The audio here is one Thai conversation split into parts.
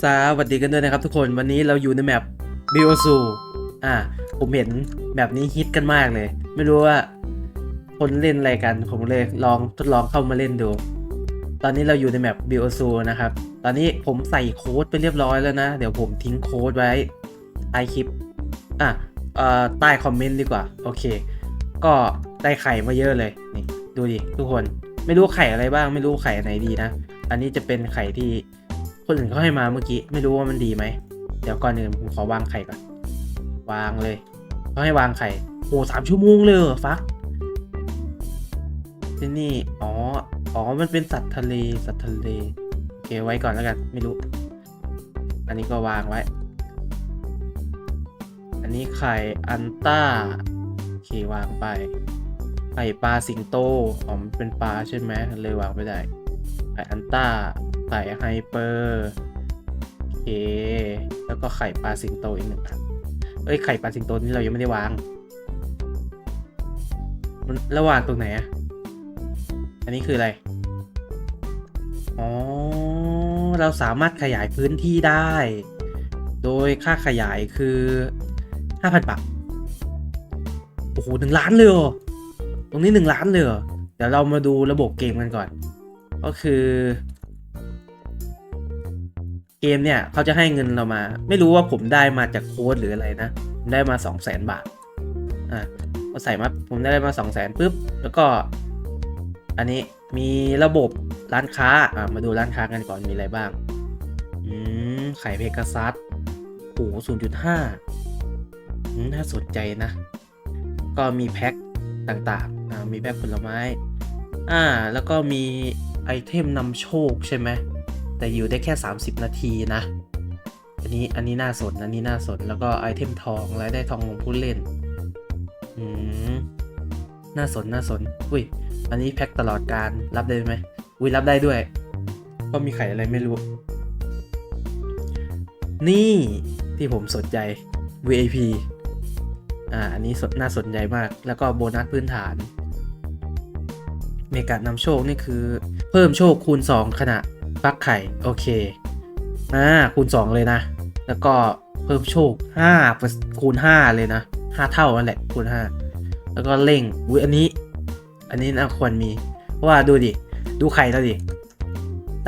สวัสดีกันด้วยนะครับทุกคนวันนี้เราอยู่ในแมปบิโอซูอ่าผมเห็นแบบนี้ฮิตกันมากเลย ไม่รู้ว่าคนเล่นอะไรกันผมเลยลองทดลองเข้ามาเล่นดู ตอนนี้เราอยู่ในแมปบิโอซูนะครับ ตอนนี้ผมใส่โค้ดไปเรียบร้อยแล้วนะ เดี๋ยวผมทิ้งโค้ดไว้ใต้คลิปอะเอ่อใต้คอมเมนต์ดีกว่า โอเค ก็ได้ไข่มาเยอะเลยนี่ดูดิทุกคนไม่รู้ไข่อะไรบ้าง ไม่รู้ไข่ไหนดีนะ อันนี้จะเป็นไข่ที่ คนอื่นเขาให้มาเมื่อกี้ ไม่รู้ว่ามันดีไหม เดี๋ยวก่อนอื่นผมขอวางไข่ก่อน วางเลยเขาให้วางไข่โอ้สามชั่วโมงเลยฟักที่นี่อ๋อ อ๋อ มันเป็นสัตว์ทะเล สัตว์ทะเล โอเค ไว้ก่อนแล้วกัน ไม่รู้ อันนี้ก็วางไว้ อันนี้ไข่อันต้า โอเค วางไป ไข่ปลาสิงโต อ๋อ มันเป็นปลาใช่ไหมเลย วางไม่ได้ ไข่อันต้าไข่ไฮเปอร์โอเค แล้วก็ไข่ปลาสิงโตอีกหนึ่งครับเอ้ยไข่ปลาสิงโตนี่เรายังไม่ได้วาง ระหว่างตรงไหนอะอันนี้คืออะไร อ๋อ เราสามารถขยายพื้นที่ได้ โดยค่าขยายคือ5,000บาท โอ้โหหนึ่งล้านเลยตรงนี้หนึ่งล้านเลยเดี๋ยวเรามาดูระบบเกมกันก่อน ก็คือ เกมเนี่ยเขาจะให้เงินเรามา ไม่รู้ว่าผมได้มาจากโค้ดหรืออะไรนะผมได้มา 2 0 0 0 0 0 บาทอะก็ใส่มาผมได้มา 2 0 0 0 0 0ปุ๊บ แล้วก็ อันนี้มีระบบร้านค้าอะมาดูร้านค้ากันก่อนมีอะไรบ้าง อืมไข่เพกาซัสโอ้ศูนย์จุดห้าน่าสนใจนะ ก็มีแพ็คต่างๆอ่ามีแพ็คผลไม้ อ่า แล้วก็มี ไอเทมนำโชคใช่ไหมแต่อยู่ได้แค่ 30 นาทีนะ อันนี้อันนี้น่าสนอันนี้น่าสนแล้วก็ไอเทมทองรายได้ทองของผู้เล่นอืมน่าสนน่าสนอุ้ยอันนี้แพ็คตลอดการรับได้ไหมอุ้ยรับได้ด้วยก็มีไข่อะไรไม่รู้ นี่ที่ผมสนใจ VIP อ่าอันนี้สนน่าสนใจมาก แล้วก็โบนัสพื้นฐาน เมกานำโชคนี่คือ เพิ่มโชคคูณ 2 ขณะฟักไข่ โอเคอ่าคูณ 2 เลยนะ แล้วก็เพิ่มโชค5คูณ 5 เลยนะ 5 เท่านั่นแหละคูณ 5 แล้วก็เร่งอุ้ยอันนี้ อันนี้น่าควรมี เพราะว่าดูดิ ดูไข่แล้วดิ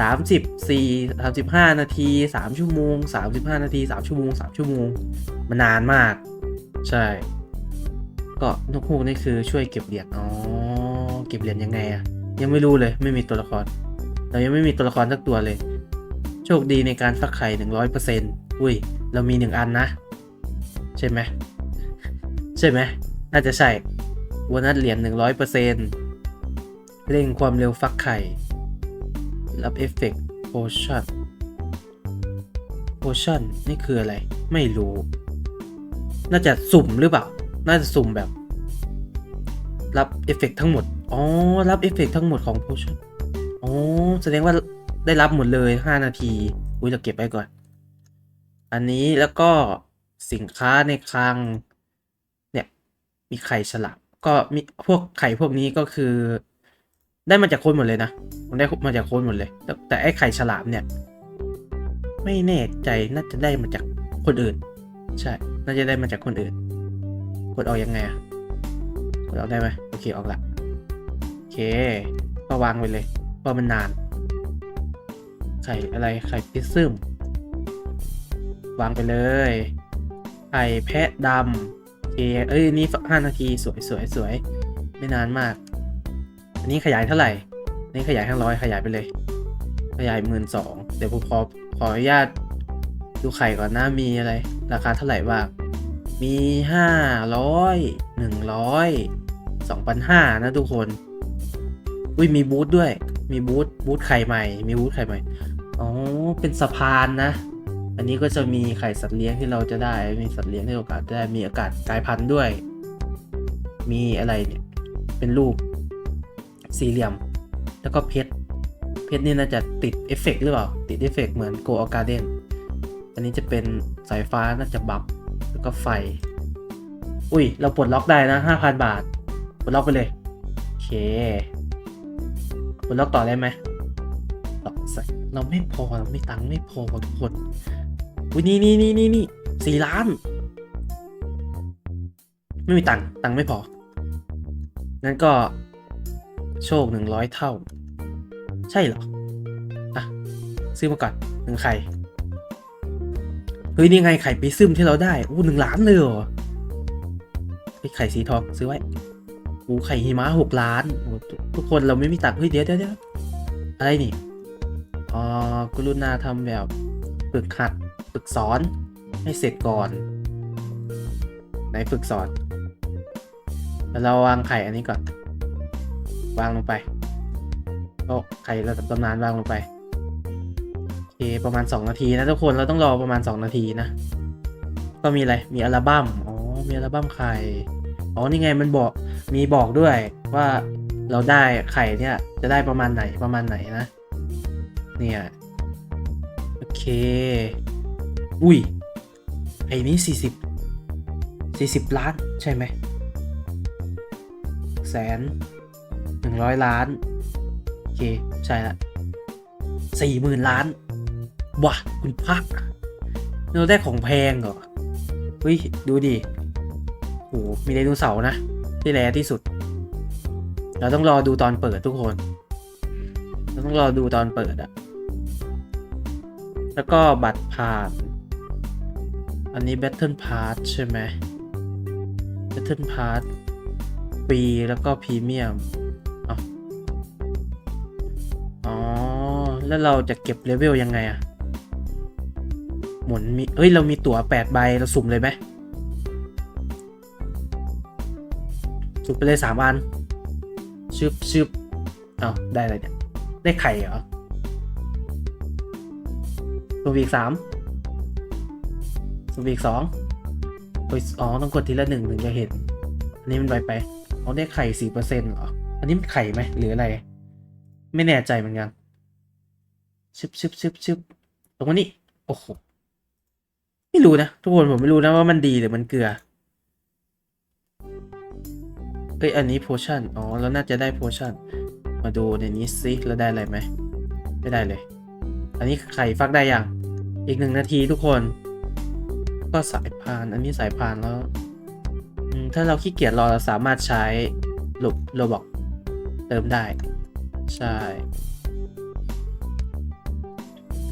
สามสิบสี่สามสิบห้านาทีสามชั่วโมงสามสิบห้านาทีสามชั่วโมงสามชั่วโมง มันนานมาก ใช่ ก็นกฮูกนี่คือช่วยเก็บเหรียญอ๋อเก็บเหรียญยังไงอะ ยังไม่รู้เลยไม่มีตัวละคร เรายังไม่มีตัวละครสักตัวเลย โชคดีในการฟักไข่หนึ่งร้อยเปอร์เซ็นต์อุ้ย เรามีหนึ่งอันนะ ใช่ไหมใช่ไหมน่าจะใช่โบนัสเหรียญหนึ่งร้อยเปอร์เซ็นต์เร่งความเร็วฟักไข่ รับเอฟเฟกต์โพชั่นโพชั่นนี่คืออะไร ไม่รู้ น่าจะสุ่มหรือเปล่า น่าจะสุ่มแบบ รับเอฟเฟกต์ทั้งหมด อ๋อ รับเอฟเฟกต์ทั้งหมดของโพชั่นอ๋อ แสดงว่าได้รับหมดเลย 5 นาที อุ้ยเราเก็บไว้ก่อน อันนี้แล้วก็สินค้าในคลัง เนี่ย มีไข่ฉลามก็มีพวกไข่พวกนี้ก็คือ ได้มาจากคนหมดเลยนะผมได้มาจากคนหมดเลย แต่ไอ้ไข่ฉลามเนี่ย ไม่แน่ใจน่าจะได้มาจากคนอื่น ใช่ น่าจะได้มาจากคนอื่น กดออกยังไงอะกดออกได้ไหมโอเคออกละ เค ก็วางไปเลยเพราะมันนาน ไข่อะไรไข่พิซซึมวางไปเลย ไข่แพะดำเค เอ้ย นี่ห้านาทีสวยสวยสวยไม่นานมาก อันนี้ขยายเท่าไหร่นี่ขยายห้าร้อยขยายไปเลย ขยายหมื่นสองเดี๋ยวผมขอขออนุญาตดูไข่ก่อนนะมีอะไร ราคาเท่าไหร่บ้างมีห้าร้อยหนึ่งร้อยสองพันห้านะทุกคน อุ้ยมีบูธด้วย มีบูธบูธไข่ใหม่ มีบูธไข่ใหม่ อ๋อ เป็นสะพานนะ อันนี้ก็จะมีไข่สัตว์เลี้ยงที่เราจะได้ มีสัตว์เลี้ยงที่โอกาสได้ มีอากาศกลายพันธุ์ด้วย มีอะไรเนี่ย เป็นรูปสี่เหลี่ยม แล้วก็เพชร เพชรนี่น่าจะติดเอฟเฟกต์หรือเปล่า ติดเอฟเฟกต์เหมือนโกอ g การ์เดนอันนี้จะเป็นสายฟ้าน่าจะบัฟ แล้วก็ไฟ อุ้ย เราปลดล็อกได้นะห้าพันบาท ปลดล็อกไปเลย โอเค ปลดล็อกต่อได้ไหมต่อใส่เราไม่พอเราไม่ตังค์ไม่พอทุกคนอุ้ยนี่นี่นี่นี่นี่สี่ล้าน ไม่มีตังค์ตังค์ไม่พองั้นก็โชคหนึ่งร้อยเท่า ใช่เหรอ อะ ซื้อมาก่อนหนึ่งไข่เฮ้ยนี่ไงไข่ปีซึมที่เราได้อู้หนึ่งล้านเลยเหรอไข่สีทองซื้อไว้ อู้ไข่หิมะหกล้านโอ้ทุกคนเราไม่มีตังค์เฮ้ยเดี๋ยวเดี๋ยวอะไรนี่อ๋อกรุณาทำแบบฝึกหัดฝึกสอนให้เสร็จก่อนไหนฝึกสอนแล้วเราวางไข่อันนี้ก่อน วางลงไปโอ้ไข่ระดับตำนานวางลงไปโอเคประมาณ 2 นาทีนะทุกคนเราต้องรอประมาณ 2 นาทีนะ ก็มีอะไร มีอัลบั้ม อ๋อ มีอัลบั้มไข่ อ๋อนี่ไงมันบอกมีบอกด้วยว่าเราได้ไข่เนี่ยจะได้ประมาณไหนประมาณไหนนะ เนี่ย โอเค อุ้ยไอ้นี้สี่สิบสี่สิบล้านใช่ไหมแสนหนึ่งร้อยล้าน โอเค ใช่ละสี่หมื่นล้านว้าคุณพักเราได้ของแพงเหรอเฮ้ย ดูดิ โหมีไดโนเสาร์นะ ที่แรที่สุด เราต้องรอดูตอนเปิดทุกคน เราต้องรอดูตอนเปิดอะแล้วก็บัตรผ่าน อันนี้ Battle Pass ใช่ไหม Battle Pass ฟรีแล้วก็พรีเมียมอ๋อ แล้วเราจะเก็บเลเวลยังไงอะหมุนมีเฮ้ย เรามีตั๋ว8ใบ เราสุ่มเลยไหม สุ่มไปเลยสามอันชึบชึบเอาได้อะไรเนี่ย ได้ไข่เหรอสุ่มอีกสามสุ่มอีกสองโอ้ยอ๋อ ต้องกดทีละหนึ่งถึงจะเห็น อันนี้มันไปไปอ๋อได้ไข่สี่เปอร์เซ็นต์เหรอ อันนี้มันไข่ไหมหรืออะไร ไม่แน่ใจเหมือนกันชึบชึบชึบชึบตรงนี้ โอ้โห ไม่รู้นะ ทุกคนผมไม่รู้นะว่ามันดีหรือมันเกลือ อ้ยอันนี้โพชั่นอ๋อแล้วน่าจะได้โพชั่นมาดูในนี้ซิแล้วได้อะไรไหมไม่ได้เลย อันนี้ไข่ฟักได้ยังอีกหนึ่งนาทีทุกคน ก็สายพานอันนี้สายพานแล้วอืมถ้าเราขี้เกียจรอเราสามารถใช้หลบโรบอกเติมได้ ใช่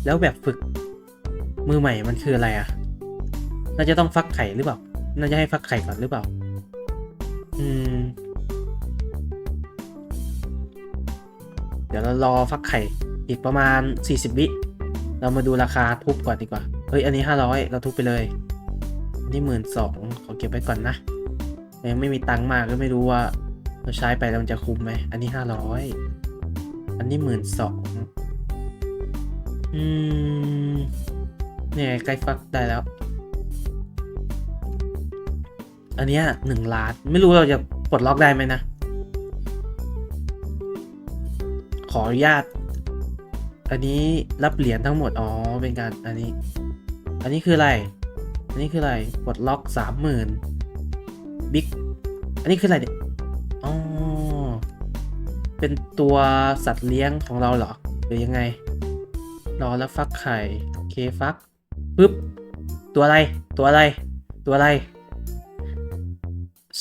แล้วแบบฝึกมือใหม่มันคืออะไรอะ น่าจะต้องฟักไข่หรือเปล่า น่าจะให้ฟักไข่ก่อนหรือเปล่า ยวเรารอฟักไข่อีกประมาณ 40 วิ เรามาดูราคาทุบก่อนดีกว่า เฮ้ย อันนี้ 500 เราทุบไปเลย อันนี้หมื่นสองขอเก็บไว้ก่อนนะยังไม่มีตังค์มากก็ไม่รู้ว่าเราใช้ไปแล้วมันจะคุ้มไหม อันนี้ 500 อันนี้หมื่นสองอืมเนี่ยใกล้ฟักได้แล้ว อันเนี้ยหนึ่งล้าน ไม่รู้เราจะปลดล็อกได้ไหมนะ ขออนุญาต อันนี้รับเหรียญทั้งหมด อ๋อ เป็นการ อันนี้ อันนี้คืออะไร อันนี้คืออะไรปลดล็อกสามหมื่นบิ๊ก อันนี้คืออะไรเนี่ยอ๋อ เป็นตัวสัตว์เลี้ยงของเราเหรอ หรือยังไง รอแล้วฟักไข่ เคฟัก ปึ๊บ ตัวอะไร ตัวอะไร ตัวอะไร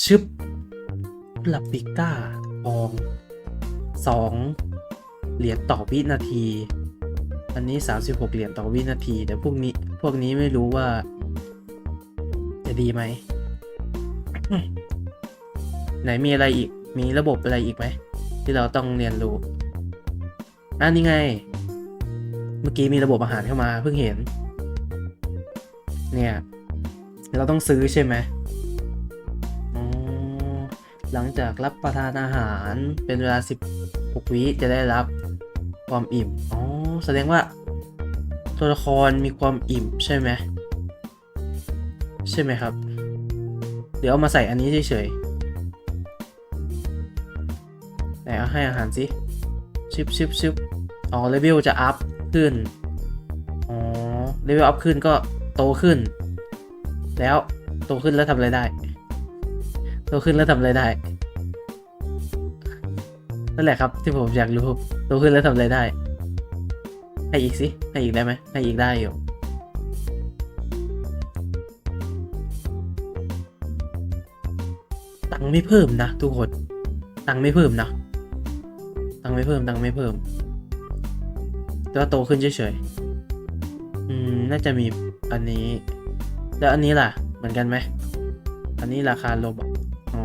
ชึบลาปิก้าทองสอง เหรียญต่อวินาที อันนี้ 36 เหรียญต่อวินาทีแต่พวกนี้พวกนี้ไม่รู้ว่า จะดีไหม ไหนมีอะไรอีก มีระบบอะไรอีกไหม ที่เราต้องเรียนรู้อันนี้ไง เมื่อกี้มีระบบอาหารเข้ามาเพิ่งเห็น เนี่ย เราต้องซื้อใช่ไหมหลังจากรับประทานอาหารเป็นเวลา 16 วิจะได้รับ ความอิ่ม อ๋อ แสดงว่า ตัวละครมีความอิ่มใช่ไหม ใช่ไหมครับ เดี๋ยวเอามาใส่อันนี้เฉยๆ ไหนเอาให้อาหารสิ ชิบชิบชิบอ๋อ เลเวลจะอัพขึ้น อ๋อ เลเวลอัพขึ้นก็โตขึ้น แล้วโตขึ้นแล้วทำอะไรได้ โตขึ้นแล้วทำอะไรได้ นั่นแหละครับที่ผมอยากรู้ โตขึ้นแล้วทำอะไรได้ ให้อีกสิ ให้อีกได้ไหมให้อีกได้อยู่ ตังค์ไม่เพิ่มนะทุกคน ตังค์ไม่เพิ่มนะ ตังค์ไม่เพิ่ม ตังค์ไม่เพิ่ม แต่ว่าโตขึ้นเฉยๆ อืม น่าจะมีอันนี้ แล้วอันนี้ล่ะ เหมือนกันไหม อันนี้ราคาโลบอ๋อ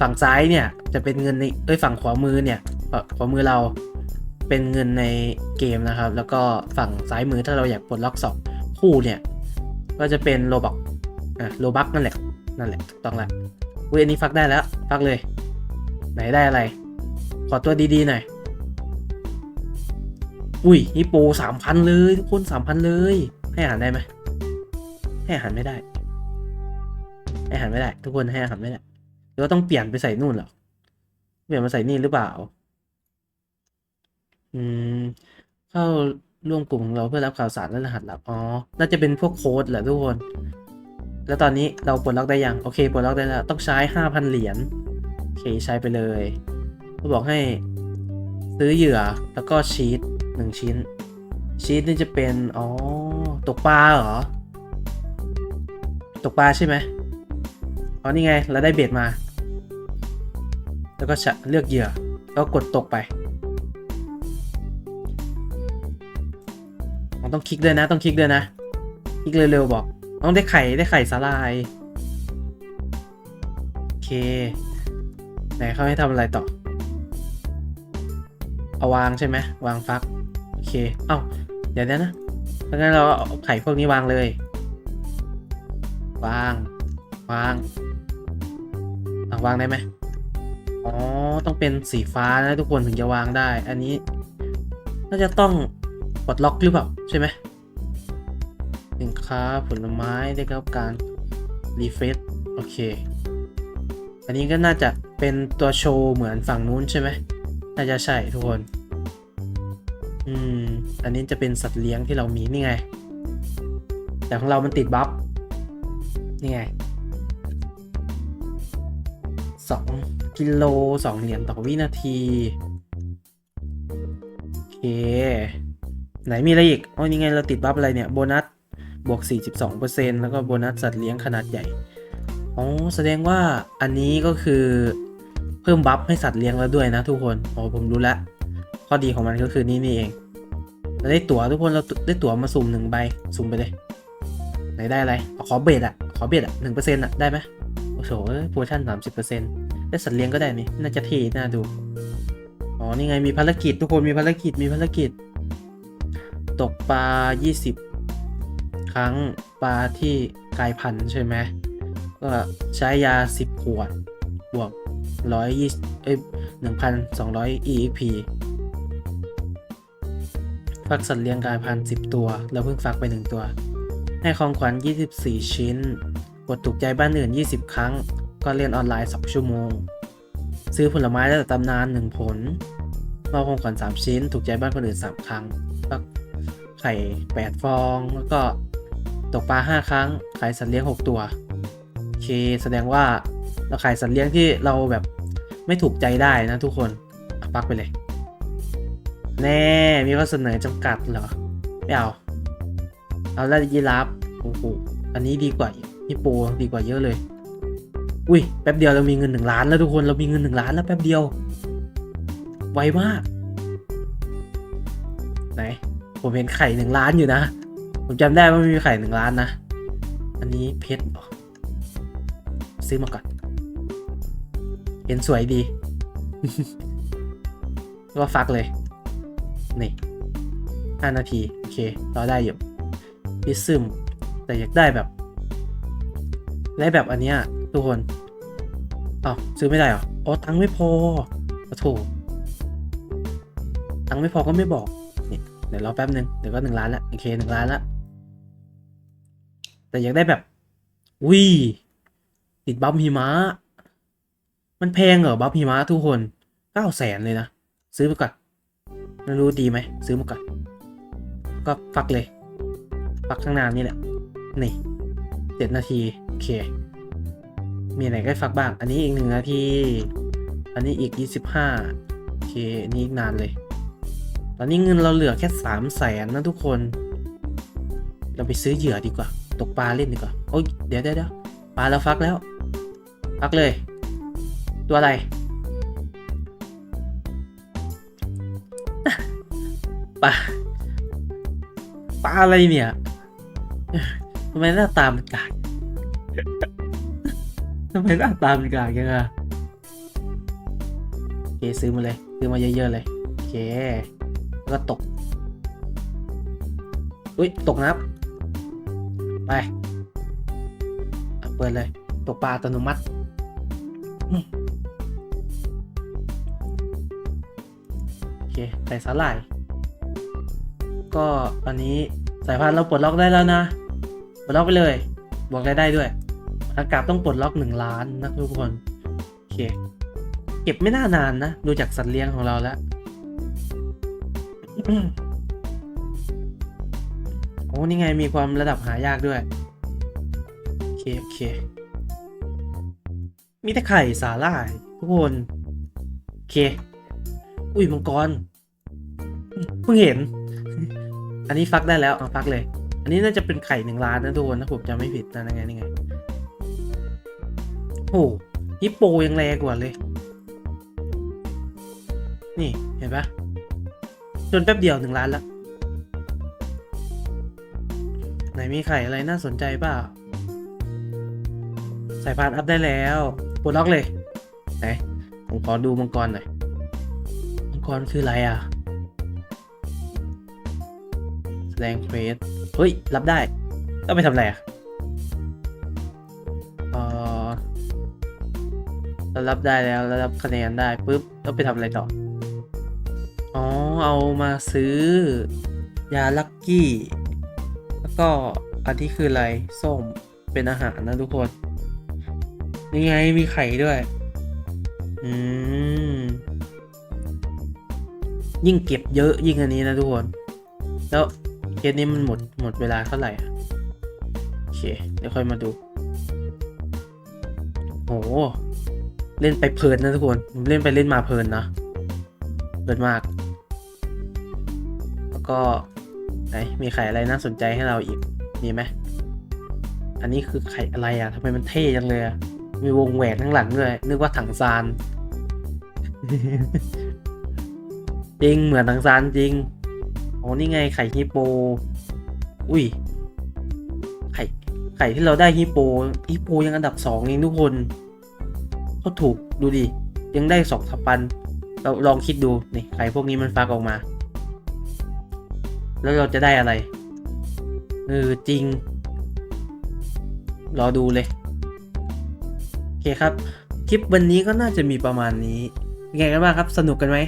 ฝั่งซ้ายเนี่ย จะเป็นเงินในเอ้ย ฝั่งขวามือเนี่ย ขวามือเราเป็นเงินในเกมนะครับ แล้วก็ฝั่งซ้ายมือถ้าเราอยากปลดล็อกสองคู่เนี่ย ก็จะเป็นโลบักอะโลบักนั่นแหละนั่นแหละถูกต้องละอุ้ยอันนี้ฟักได้แล้วฟักเลย ไหนได้อะไร ขอตัวดีๆหน่อยอุ้ยนี่โปสามพันเลยทุกคนสามพันเลย ให้อาหารได้ไหมให้อาหารไม่ได้ ให้อาหารไม่ได้ ทุกคนให้อาหารไม่ได้หรือว่าต้องเปลี่ยนไปใส่นู่นหรอเปลี่ยนมาใส่นี่หรือเปล่า อืม เข้าร่วมกลุ่มของเราเพื่อรับข่าวสารและรหัสลับ อ๋อ น่าจะเป็นพวกโค้ดแหละทุกคน แล้วตอนนี้เราปลดล็อกได้ยัง โอเค ปลดล็อกได้แล้ว ต้องใช้ห้าพันเหรียญ โอเค ใช้ไปเลยเขาบอกให้ซื้อเหยื่อแล้วก็ชีสหนึ่งชิ้น ชีสนี่จะเป็น อ๋อ ตกปลาเหรอ ตกปลาใช่ไหมอ๋อ นี่ไง เราได้เบ็ดมา แล้วก็จะเลือกเหยื่อ แล้วกดตกไป ต้องคลิกด้วยนะ ต้องคลิกด้วยนะ คลิกเร็วๆบอก ต้องได้ไข่ได้ไข่สาลาย โอเค ไหนเขาให้ทำอะไรต่อ เอาวางใช่ไหมวางฟัก โอเค เอ้า เดี๋ยวนะนะถ้างั้นเราเอาไข่พวกนี้วางเลย วาง วางอะวางได้ไหมอ๋อ ต้องเป็นสีฟ้านะทุกคนถึงจะวางได้ อันนี้น่าจะต้อง ปลดล็อกหรือเปล่า ใช่ไหมสินค้าผลไม้ได้รับการรีเฟซโอเค อันนี้ก็น่าจะเป็นตัวโชว์เหมือนฝั่งนู้นใช่ไหมน่าจะใช่ทุกคน อืม อันนี้จะเป็นสัตว์เลี้ยงที่เรามีนี่ไง แต่ของเรามันติดบัฟ นี่ไงสองกิโลสองเหรียญต่อวินาที โอเค ไหนมีอะไรอีกอ๋อนี่ไงเราติดบัฟอะไรเนี่ยโบนัสบวก 42%แล้วก็โบนัสสัตว์เลี้ยงขนาดใหญ่ อ๋อ แสดงว่าอันนี้ก็คือเพิ่มบัฟให้สัตว์เลี้ยงแล้วด้วยนะทุกคน อ๋อ ผมรู้ละ ข้อดีของมันก็คือนี่นี่เอง เราได้ตั๋วทุกคน เราได้ตั๋วมาสุ่มหนึ่งใบ สุ่มไปเลย ไหนได้อะไร ขอเบดอะขอเบดอะหนึ่งเปอร์เซ็นต์อะได้ไหมโอ้โหโปรโมชั่นสามสิบเปอร์เซ็นต์ได้สัตว์เลี้ยงก็ได้นี่ น่าจะเท่น่าดู อ๋อ นี่ไง มีภารกิจทุกคน มีภารกิจ มีภารกิจ ตกปลา 20 ครั้งปลาที่กลายพันธุ์ใช่ไหมก็ใช้ยา 10 ขวด บวก 120เอ้ย1,200 EXP ฟักสัตว์เลี้ยงกลายพันธุ์10 ตัว แล้วเพิ่งฟักไป 1 ตัว ให้ของขวัญ 24 ชิ้น กดถูกใจบ้านอื่น 20 ครั้ง ก็เล่นออนไลน์ 2 ชั่วโมง ซื้อผลไม้ได้แต่ตำนาน 1 ผลมอบของขวัญ 3 ชิ้น ถูกใจบ้านคนอื่น 3 ครั้งฟัก ไข่ 8 ฟอง แล้วก็ตกปลา 5 ครั้ง ขายสัตว์เลี้ยง 6 ตัว โอเค แสดงว่าเราขายสัตว์เลี้ยงที่เราแบบไม่ถูกใจได้นะทุกคนอะปักไปเลย แน่ มีข้อเสนอจำกัดเหรอ ไม่เอา เอาแล้วยีราฟโอ้โหอันนี้ดีกว่านี่โปรดีกว่าเยอะเลย อุ้ย แป๊บเดียวเรามีเงินหนึ่งล้านแล้วทุกคน เรามีเงินหนึ่งล้านแล้วแป๊บเดียว ไวมาก ไหน ผมเห็นไข่หนึ่งล้านอยู่นะ ผมจำได้ว่ามีไข่หนึ่งล้านนะ อันนี้เพชรซื้อมาก่อน เห็นสวยดี ก็ฟักเลย นี่ห้านาที โอเค เรอได้อยู่พิซซึม แต่อยากได้แบบ ได้แบบอันเนี้ยทุกคนอ้าวซื้อไม่ได้เหรอ อ๋อ ตังค์ไม่พอขอโทษตังค์ไม่พอก็ไม่บอก ดี๋ยวรอแป๊บหนึ่งเดี๋ยวก็หนึ่งล้านละโอเคหนึ่งล้านละแต่อยากได้แบบวิติดบัฟหิมะมันแพงเหรอบัฟหิมะทุกคนเก้าแสนเลยนะ ซื้อไปก่อนไม่รู้ดีไหมซื้อมาก่อนก็ฟักเลยฟักข้างหน้านี่แหละนี่เจ็ดนาทีโอเค มีไหนใกล้ฟักบ้าง อันนี้อีกหนึ่งนาที อันนี้อีกยี่สิบห้าโอเค อันนี้อีกนานเลย ตอนนี้เงินเราเหลือแค่สามแสนนะทุกคน เราไปซื้อเหยื่อดีกว่า ตกปลาเล่นดีกว่า โอ้ยเดี๋ยวเดี๋ยวเดี๋ยวปลาเราฟักแล้ว ฟักเลย ตัวอะไร ปลา ปลาอะไรเนี่ยทำไมหน้าตามันกากทำไมหน้าตามันกากยังไงโอเคซื้อมาเลย ซื้อมาเยอะๆเลย โอเค แล้วก็ตก อุ้ยตกนะครับ ไป เปิดเลย ตกปลาอัตโนมัติโอเค ใส่สาหร่าย ก็ตอนนี้สายพานธุ์เราปลดล็อกได้แล้วนะ ปลดล็อกไปเลยบอกได้ได้ด้วยอากาศต้องปลดล็อกหนึ่งล้านนะทุกคน โอเค เก็บไม่น่านานนะ ดูจากสัตว์เลี้ยงของเราแล้ว โอ้นี่ไงมีความระดับหายากด้วย โอเค โอเค มีแต่ไข่สาหร่าย ทุกคน โอเค อุ้ยมังกร เพิ่งเห็น อันนี้ฟักได้แล้วเอาฟักเลย อันนี้น่าจะเป็นไข่หนึ่งล้านนะทุกคนถ้าผมจำไม่ผิดนะยังไงนี่ไงโอ้ฮิปโปยังแรงกว่าเลย นี่เห็นปะ จนแป๊บเดียวหนึ่งล้านละไหนมีไข่อะไรน่าสนใจเปล่าสายพานอัพได้แล้วปลดล็อกเลย ไหน ผมขอดูมังกรหน่อย มังกรคืออะไรอะ แสดงเควสเฮ้ย รับได้ ต้องไปทำอะไรอะเออเรารับได้แล้วเรารับคะแนนได้ปุ๊บ ต้องไปทำอะไรต่อ อ๋อ เอามาซื้อ ยาลักกี้ แล้วก็อันที่คืออะไร ส้ม เป็นอาหารนะทุกคน นี่ไง มีไข่ด้วย อืม ยิ่งเก็บเยอะยิ่งอันนี้นะทุกคน แล้วเคสนี้มันหมดหมดเวลาเท่าไหร่อะโอเค เดี๋ยวค่อยมาดูโอ้เล่นไปเพลินนะทุกคน เล่นไปเล่นมาเพลินนะเพลินมาก ก็ไหนมีไข่อะไรน่าสนใจให้เราอีก มีไหม อันนี้คือไข่อะไรอะทำไมมันเท่จังเลยอะมีวงแหวนข้างหลังด้วย นึกว่าถังซานจริงเหมือนถังซานจริงอ๋อนี่ไงไข่ฮิปโป อุ้ย ไข่ ไข่ที่เราได้ฮิปโปฮิปโปยังอันดับสองเองทุกคนก็ถูกดูดิ ยังได้สองทับปัน เราลองคิดดู นี่ไข่พวกนี้มันฟักออกมา แล้วเราจะได้อะไร เออ จริง รอดูเลย โอเคครับ คลิปวันนี้ก็น่าจะมีประมาณนี้เป็นไงกันบ้างครับ สนุกกันไหม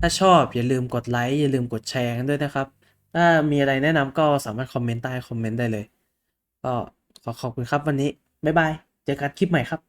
ถ้าชอบอย่าลืมกดไลค์ อย่าลืมกดแชร์กันด้วยนะครับ ถ้ามีอะไรแนะนำก็สามารถคอมเมนต์ใต้คอมเมนต์ได้เลย ก็ขอขอบคุณครับวันนี้ บ๊ายบาย เจอกันคลิปใหม่ครับ